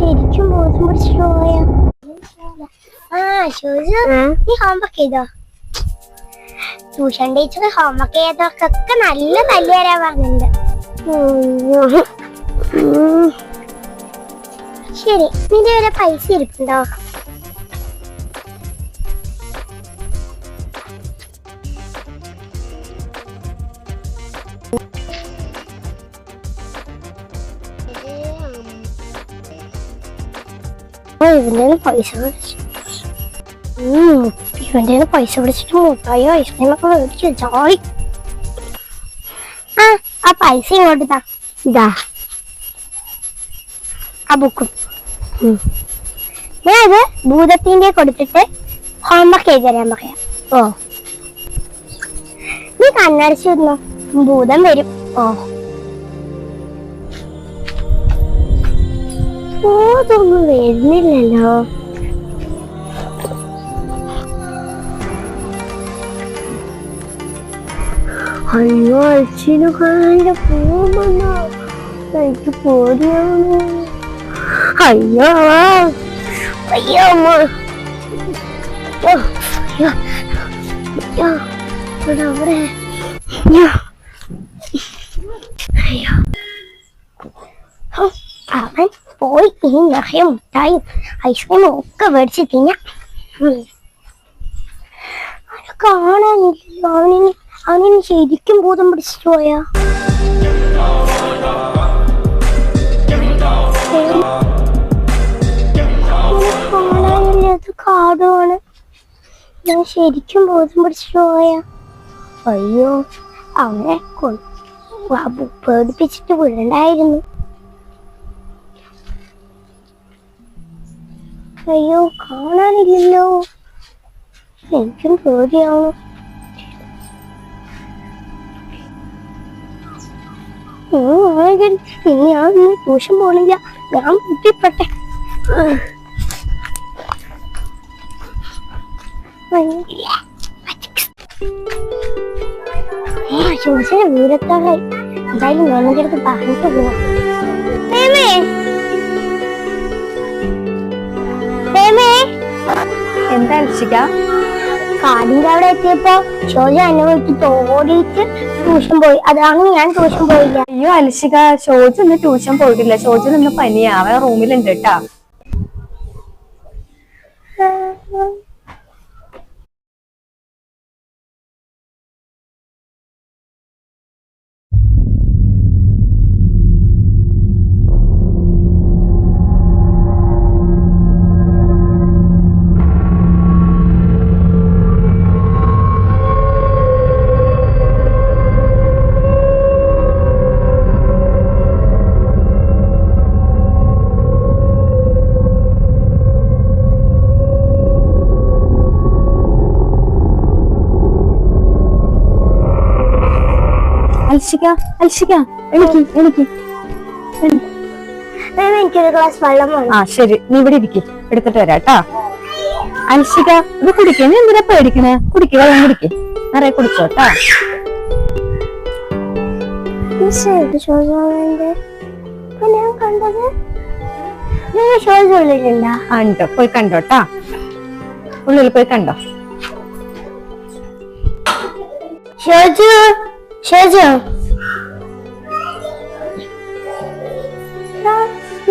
ശരിക്കും ബോധം പിടിച്ചിട്ട് പോയ ആ ശോജു നീ ഹോംവർക്ക് ചെയ്തോ? ട്യൂഷൻ ടീച്ചർ ഹോംവർക്ക് ചെയ്തവർക്കൊക്കെ നല്ല തല്ലി വരാൻ പറഞ്ഞിട്ടുണ്ട്. ശരി നിന്റെ വരെ പൈസ ഇരിപ്പുണ്ടോ? ഇവന്റെ പൈസ പിടിച്ചു ഇവന്റെ പൈസ പിടിച്ചിട്ട് മുട്ടായി ഐസ്ക്രീം ഒക്കെ മേടിച്ചു ജോളി ആ ആ പൈസ ഇങ്ങോട്ട് താ. ഇതാ. ആ ബുക്കും. ഞാൻ അത് ഭൂതത്തിന്റെ കൊടുത്തിട്ട് ഹോംവർക്ക് ചെയ്ത് തരാൻ പറയാം. ഓ. നീ കണ്ണടിച്ചിരുന്നു ഭൂതം വരും. ഓ. ഭൂതൊന്നും വരുന്നില്ലല്ലോ. അയ്യോ അച്ഛനു കാണാൻ പോകുമെന്നോ എനിക്ക് പേടിയാവുന്നു. അയ്യോ അയ്യോ അമ്മ. അയ്യോ അവിടെ അയ്യോ അയ്യോ ഹോ, അവൻ പോയി ഇനി നിറയെ മുട്ടായും ഐസ്ക്രീമും ഒക്കെ മേടിച്ച് തിന്നാം. അവനെ കാണാനില്ലല്ലോ അവനിനി അവനിനി ശരിക്കും ഭൂതം പിടിച്ചിട്ട് പോയാ? അത് കാടുമാണ്. ഞാൻ ശരിക്കും ബോധം പിടിച്ചിട്ട് പോയാ? അയ്യോ അവനെ പേടിപ്പിച്ചിട്ട് വിടണ്ടായിരുന്നു. അയ്യോ കാണാനില്ലല്ലോ. എനിക്കും പേടിയാവും ഇനി ഞാൻ ട്യൂഷൻ പോണില്ല. ഞാൻ കുട്ടിപ്പെട്ടെ ട്യൂഷന് വീരത്താളായി എന്തായാലും അടുത്ത് പറഞ്ഞിട്ട് പോവാം. അൽഷിക കാടിന്റെ അവിടെ എത്തിയപ്പോ ശോജ എന്നെ ഓടിയിട്ട് ട്യൂഷൻ പോയി. അതാണ് ഞാൻ ട്യൂഷൻ പോയില്ല. അയ്യോ അൽഷിക ഷോജ് ട്യൂഷൻ പോയിട്ടില്ല. ഷോജിന് ഇന്ന് പനിയാ അവൻ റൂമിലുണ്ട് കേട്ടാ. അൽഷിക അൽഷിക എനിക്ക് എനിക്ക് എനിക്കൊരു ഗ്ലാസ് വെള്ളം ആ ശരി. നീ ഇവിടെ ഇരിക്കും. എടുത്തിട്ട് വരാട്ടാ അൽഷിക ഇത് കുടിക്കേ. നീ എന്തിനാ പേടിക്കണേ കുടിക്ക് വെള്ളം കുടിക്ക്. നിറയെ കുടിച്ചോട്ടാ ഉണ്ട്. പോയി കണ്ടോട്ടാ ഉള്ളിൽ പോയി കണ്ടോ. ഷോജു ഷോജു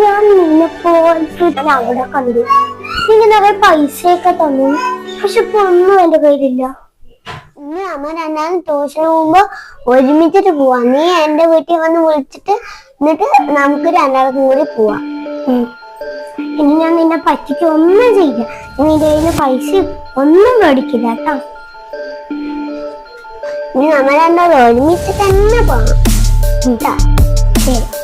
ഞാൻ നിന്നെ പോകുമ്പോ ഒരുമിച്ചിട്ട് പോവാ. നീ എന്റെ വീട്ടിൽ വന്ന് വിളിച്ചിട്ട് എന്നിട്ട് നമുക്ക് രണ്ടാൾക്കും കൂടി പോവാം. ഇനി ഞാൻ നിന്നെ പറ്റിക്ക് ഒന്നും ചെയ്യില്ല നിന്റെ കയ്യിൽ പൈസ ഒന്നും മേടിക്കില്ല കേട്ടോ. ഇനി നമ്മൾ ഒരുമിച്ച് തന്നെ പോകണം ശരി.